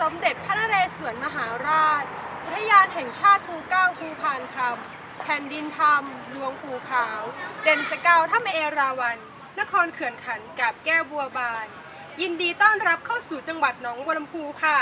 สมเด็จพระนเรศวรมหาราช อุทยานแห่งชาติภูเก้าภูพานคำแผ่นดินธรรมหลวงภูขาว เด่นสกาวถ้ำเอราวัน นครเขื่อนขันกับแก้วบัวบาน ยินดีต้อนรับเข้าสู่จังหวัดหนองบัวลำพูค่ะ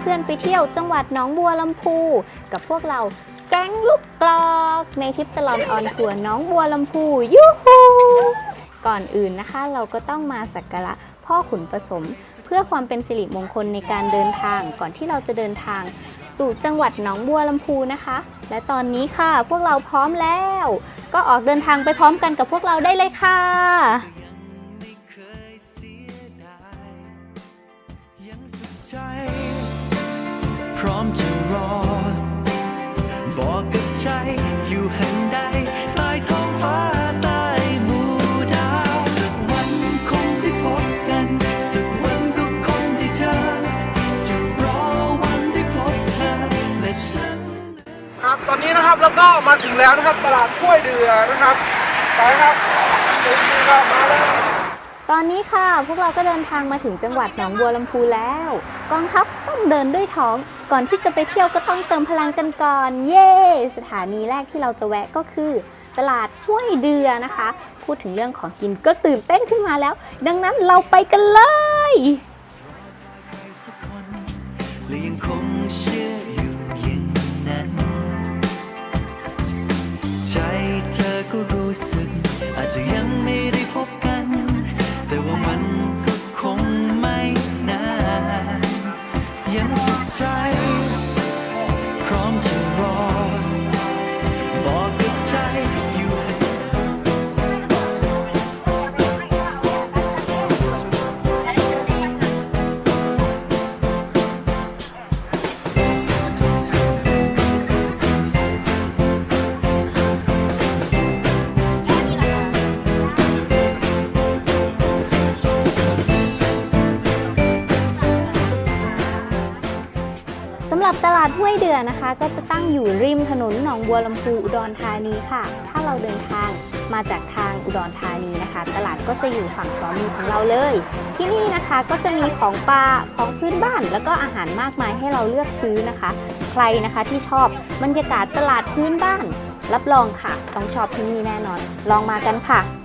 เพื่อนๆไปเที่ยวจังหวัดหนองบัวลำพู กับพวกเราแก๊งลูกกรอกในทริปตลอดออนทัวร์หน้องบัวลำพูยูฮูก่อนอื่นนะคะเราก็ต้องมาสักการะพ่อขุนผสม เพื่อความเป็นสิริมงคลในการเดินทางก่อนที่เราจะเดินทาง สู่จังหวัดหนองบัวลำพูนะคะ และตอนนี้ค่ะพวกเราพร้อมแล้ว ก็ออกเดินทางไปพร้อมกันกับพวกเราได้เลยค่ะ ร้อมจะรอ บอกกับใจอยู่แห่งใดใต้ท้องฟ้าใต้หมู่ดาว สักวันคงได้พบกัน สักวันก็คงได้เจอ จะรอวันได้พบเธอและฉัน ครับตอนนี้นะครับแล้วก็มาถึงแล้วนะครับตลาดกล้วยเดือนะครับไปครับเดี๋ยวชีก็มาแล้ว ตอนนี้ค่ะ พวกเราก็เดินทางมาถึงจังหวัดหนองบัวลำพูแล้ว กองทัพต้องเดินด้วยท้อง ก่อนที่จะไปเที่ยวก็ต้องเติมพลังกันก่อน เย้สถานีแรกที่เราจะแวะก็คือ ตลาดห้วยเดือนะคะ พูดถึงเรื่องของกินก็ตื่นเต้นขึ้นมาแล้ว ดังนั้นเราไปกันเลยและยังคงเชื่ออยู่อย่างนั้ สุาดห้วยเดือนะคะ ก็จะตั้งอยู่ริมถนนหนองบัวลำพูอุดรธานีค่ะ ถ้าเราเดินทางมาจากทางอุดรธานีนะคะ ตลาดก็จะอยู่ฝั่งขวามือของเราเลย ที่นี่นะคะก็จะมีของปลาของพื้นบ้าน แล้วก็อาหารมากมายให้เราเลือกซื้อนะคะ ใครนะคะที่ชอบบรรยากาศตลาดพื้นบ้าน รับรองค่ะ ต้องชอบที่นี่แน่นอน ลองมากันค่ะค่ะ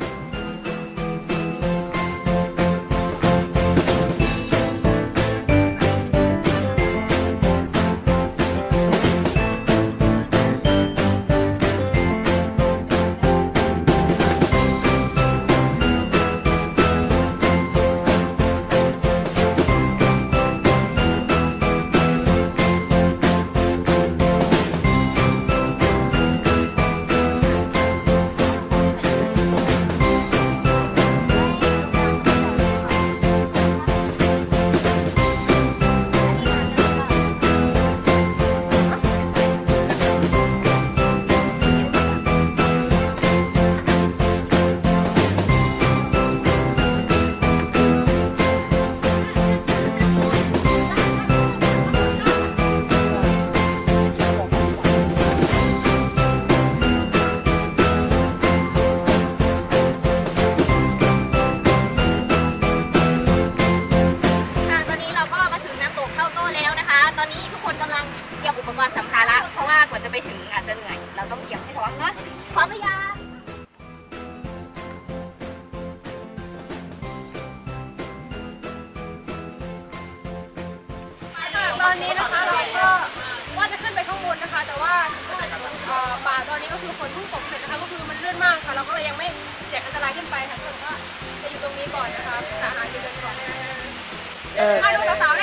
ม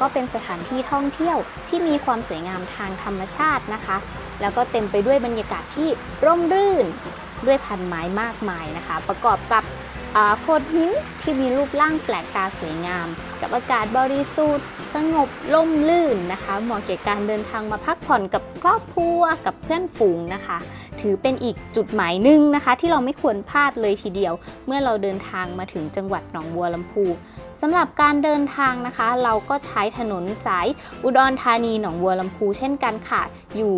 ก็เป็นสถานที่ท่องเที่ยวที่มีความสวยงามทางธรรมชาตินะคะ แล้วก็เต็มไปด้วยบรรยากาศที่ร่มรื่นด้วยพันไม้มากมายนะคะ ประกอบกับโขดหินที่มีรูปร่างแปลกตาสวยงาม กับอากาศบริสุทธิ์สงบล่มลื่นนะคะ เหมาะแก่การเดินทางมาพักผ่อนกับครอบครัวกับเพื่อนฝูงนะคะ ถือเป็นอีกจุดหมายหนึ่งนะคะ ที่เราไม่ควรพลาดเลยทีเดียว เมื่อเราเดินทางมาถึงจังหวัดหนองบัวลำพู สำหรับการเดินทางนะคะ เราก็ใช้ถนนสายอุดรธานีหนองบัวลำพูเช่นกันค่ะ อยู่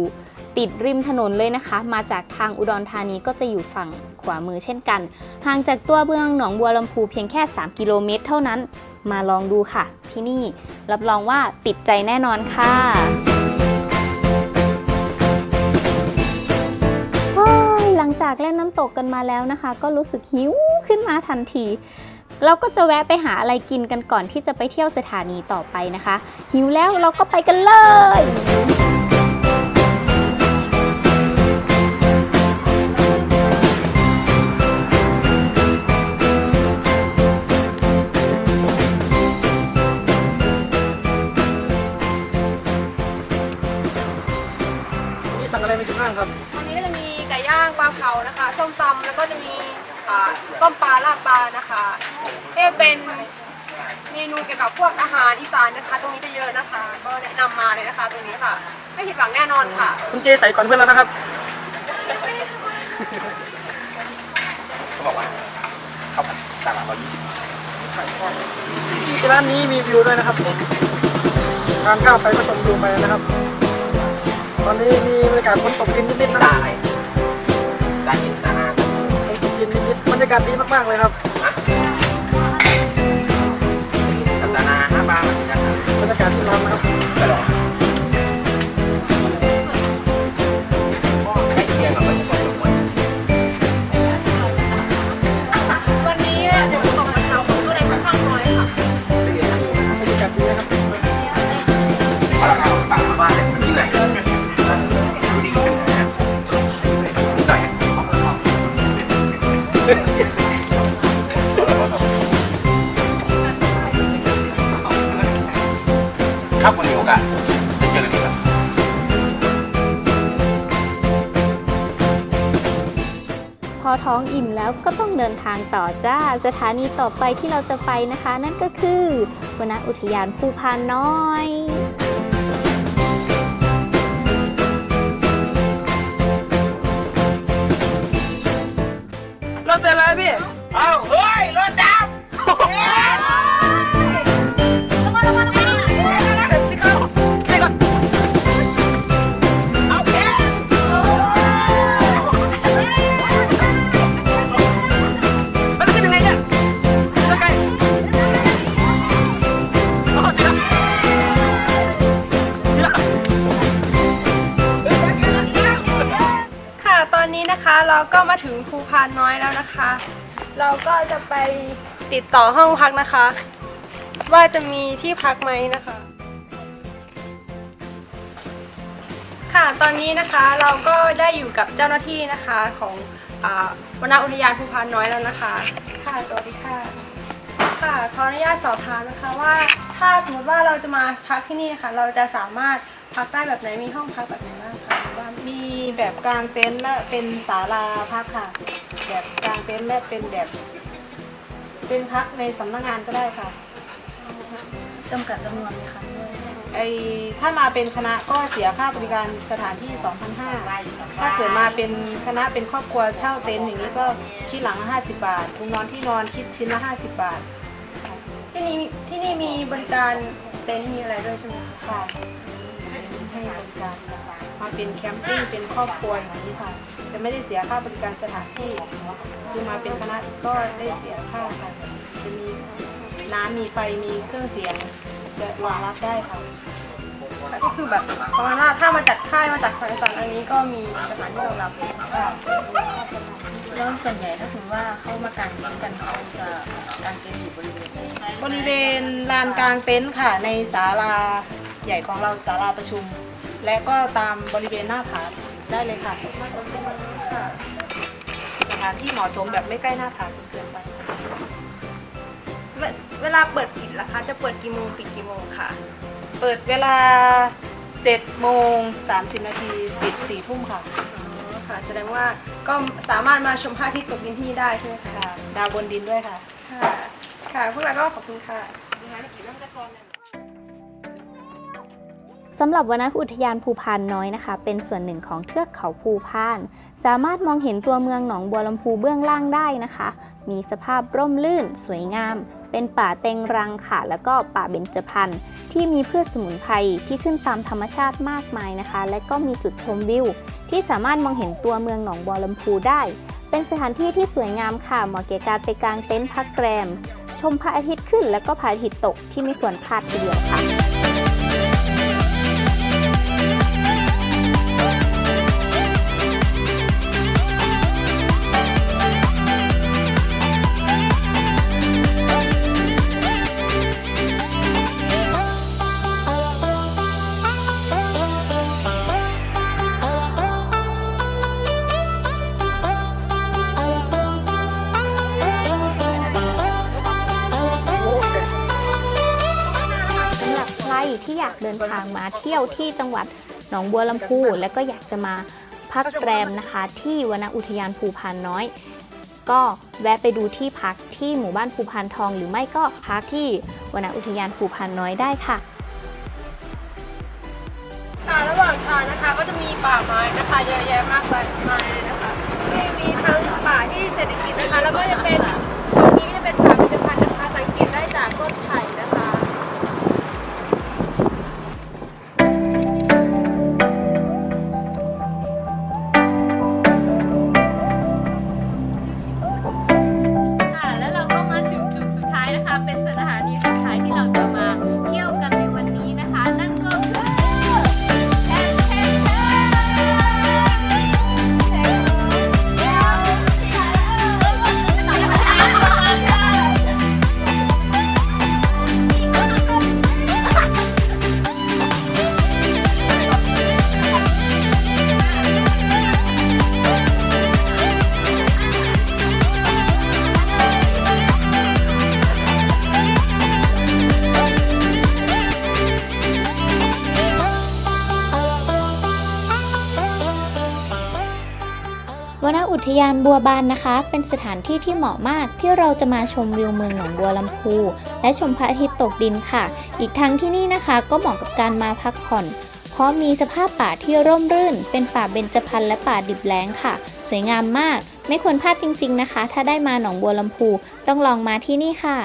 ติดริมถนนเลยนะคะ มาจากทางอุดรธานีก็จะอยู่ฝั่งขวามือเช่นกันห่างจากตัวเมืองหนองบัวลำพูเพียงแค่ 3 กิโลเมตร เท่านั้นมาลองดูค่ะ ที่นี่รับรองว่าติดใจแน่นอนค่ะหลังจากเล่นน้ำตกกันมาแล้วนะคะ ก็รู้สึกหิวขึ้นมาทันที เราก็จะแวะไปหาอะไรกินกันก่อนที่จะไปเที่ยวสถานีต่อไปนะคะ หิวแล้วเราก็ไปกันเลย พวกอาหารอีสานนะคะ ตรงนี้จะเยอะนะคะ ก็แนะนำมาเลยนะคะ ตรงนี้ค่ะ ไม่ผิดหวังแน่นอนค่ะ คุณเจใส่ก่อนเพื่อนแล้วนะครับ เขาบอกว่าข้าวผัดจานละร้อยยี่สิบที่ร้านนี้มีวิวด้วยนะครับทานข้าวไปก็ชมวิวไปนะครับ ตอนนี้มีบรรยากาศฝนตกดินนิดๆนะได้ได้ยินตานาฝนตกดินนิดๆบรรยากาศดีมากๆเลยครับกับานาเหมือนกันนะบรรยาการที่ร้านนะครับไปรอ ทางต่อจ้า สถานีต่อไปที่เราจะไปนะคะ นั่นก็คือวนอุทยานภูพานน้อยรถเป็นอะไรพี่ เอาเฮ้ย รถดั เราก็มาถึงภูพานน้อยแล้วนะคะ เราก็จะไปติดต่อห้องพักนะคะ ว่าจะมีที่พักไหมนะคะ ค่ะตอนนี้นะคะเราก็ได้อยู่กับเจ้าหน้าที่นะคะของอ่าวนอุทยานภูพานน้อยแล้วนะคะ ค่ะสวัสดีค่ะ ค่ะขออนุญาตสอบถามนะคะว่าถ้าสมมติว่าเราจะมาพักที่นี่ค่ะ เราจะสามารถ พักได้แบบไหนมีห้องพักแบบไหนบ้างคะหรือว่ามีแบบกลางเต็นท์และเป็นศาลาพักค่ะ แบบกลางเต็นท์และเป็นแบบ เป็นพักในสำนักงานก็ได้ค่ะจำกัดจำนวนไหมคะด้วยไอถ้ามาเป็นคณะก็เสียค่าบริการสถานที่ 2,500ถ้าเกิดมาเป็นคณะเป็นครอบครัวเช่าเต็นท์อย่างนี้ก็คิดหลังละ50 บาททุงนอนที่นอนคิดชิ้นละ 50 บาท ที่นี่ที่นี่มีบริการเต็นท์มีอะไรด้วยใช่ไหมคะค่ะ ให้บริการมาเป็นแคมปิ้งเป็นครอบครัวอย่างนี้ค่ะจะไม่ได้เสียค่าบริการสถานที่คือมาเป็นคณะก็ได้เสียค่าค่ะจะมีน้ำมีไฟมีเครื่องเสียงจะรองรับได้ค่ะก็คือแบบประมาณว่าถ้ามาจัดค่ายมาจัดคอนเสิร์ตอันนี้ก็มีสถานที่รองรับแล้วส่วนใหญ่ถ้าสมมติว่าเข้ามากางเต็นท์กันเขาจะกางเต็นท์อยู่บริเวณบริเวณลานกลางเต็นท์ค่ะ ในศาลาใหญ่ของเราศาลาประชุม และก็ตามบริเวณหน้าผาได้เลยค่ะสถานที่เหมาะสมแบบไม่ใกล้หน้าผาจนเกินไปแเวเวลาเปิดปิดล่ะคะ จะเปิดกี่โมงปิดกี่โมงค่ะเปิดเวลา7โมง30นาทีปิด4ทุ่มค่ะอ๋อค่ะ แสดงว่าก็สามารถมาชมพระอาทิตย์ตกดินที่นี่ได้ใช่ไหมคะ ค่ะดาวบนดินด้วยค่ะ ค่ะ ค่ะ พวกเราก็ขอบคุณค่ะ สำหรับวรรณอุทยานภูพานน้อยนะคะ เป็นส่วนหนึ่งของเทือกเขาภูพาน สามารถมองเห็นตัวเมืองหนองบัวลำพูเบื้องล่างได้นะคะ มีสภาพร่มรื่น สวยงาม เป็นป่าเต็งรังค่ะ แล้วก็ป่าเบญจพรรณที่มีพืชสมุนไพรที่ขึ้นตามธรรมชาติมากมายนะคะ และก็มีจุดชมวิว ที่สามารถมองเห็นตัวเมืองหนองบัวลำพูได้ เป็นสถานที่ที่สวยงามค่ะเหมาะแก่การไปกางเต็นท์พักแรมชมพระอาทิตย์ขึ้น และก็พระอาทิตย์ตกที่ไม่ควรพลาดทีเดียวค่ะ ที่ยวที่จังหวัดหนองบัวลำพู และก็อยากจะมาพักแรมนะคะ ที่วนอุทยานภูพานน้อย ก็แวะไปดูที่พักที่หมู่บ้านภูพานทอง หรือไม่ก็พักที่วนอุทยานภูพานน้อยได้ค่ะค่ะระหว่างทางนะคะก็จะมีป่าไม้นะคะเยอะแยะมากมายเลยนะคะที่มีทั้งป่าที่เศรษฐกิจนะคะ แล้วก็จะเป็นตรงนี้ก็จะเป็นป่าพิพิธภัณฑ์นะคะสังเกตได้จากต้นไผ่น ทยานบัวบานนะคะ เป็นสถานที่ที่เหมาะมากที่เราจะมาชมวิวเมืองหนองบัวลำพู และชมพระอาทิตย์ตกดินค่ะ อีกทั้งที่นี่นะคะก็เหมาะกับการมาพักผ่อน เพราะมีสภาพป่าที่ร่มรื่น เป็นป่าเบญจพรรณและป่าดิบแล้งค่ะ สวยงามมาก ไม่ควรพลาดจริง ๆนะคะ ถ้าได้มาหนองบัวลำพูต้องลองมาที่นี่ค่ะ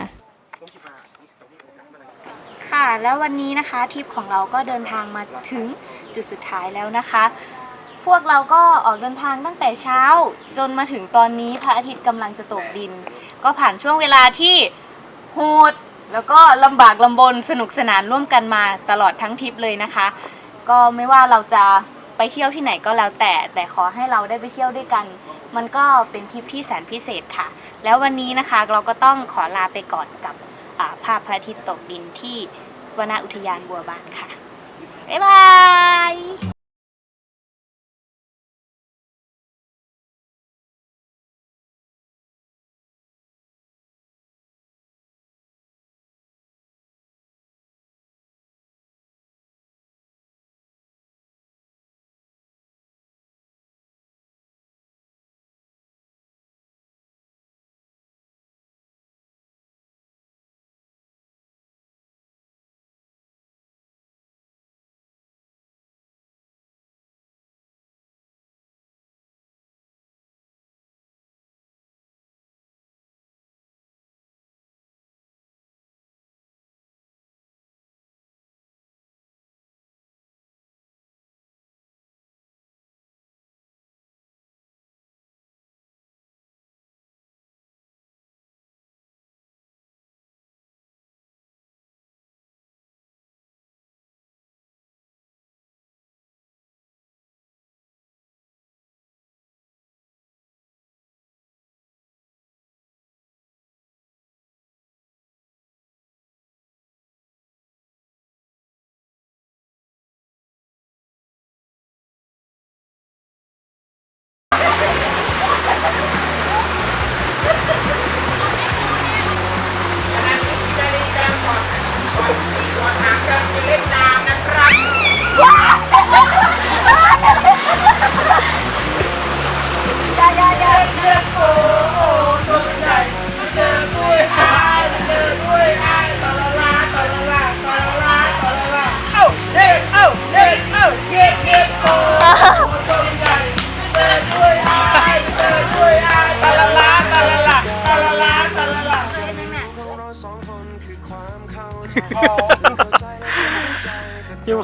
ค่ะ แล้ววันนี้นะคะทริปของเราก็เดินทางมาถึงจุดสุดท้ายแล้วนะคะ พวกเราก็ออกเดินทางตั้งแต่เช้า จนมาถึงตอนนี้พระอาทิตย์กำลังจะตกดิน ก็ผ่านช่วงเวลาที่โหดแล้วก็ลำบากลำบนสนุกสนานร่วมกันมาตลอดทั้งทริปเลยนะคะ ก็ไม่ว่าเราจะไปเที่ยวที่ไหนก็แล้วแต่ แต่ขอให้เราได้ไปเที่ยวด้วยกัน มันก็เป็นทริปที่แสนพิเศษค่ะ แล้ววันนี้นะคะเราก็ต้องขอลาไปก่อนกับภาพพระอาทิตย์ตกดินที่วนาอุทยานบัวบานค่ะบ๊ายบาย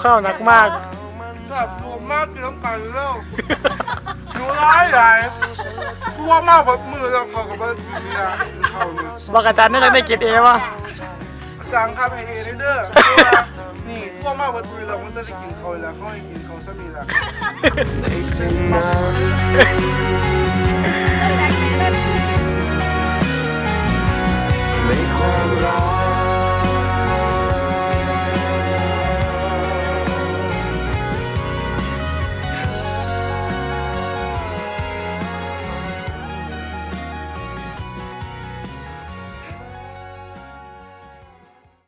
ข้าวหนักมาก แบบรวมากกินน้ำกันแล้วดูร้ายใหญ่กลัวมากแบบมือเราเขากับว่ากินนี่นะเขาเนี่ยบอกอาจารย์น่าจะได้กินเอวะจังครับไอเอเด้อนี่กลัวมากแบบมือเรามันจะได้กินเขาแล้วเขาให้กินเขาซะนี่แหละในสิ่งนั้นในความรัก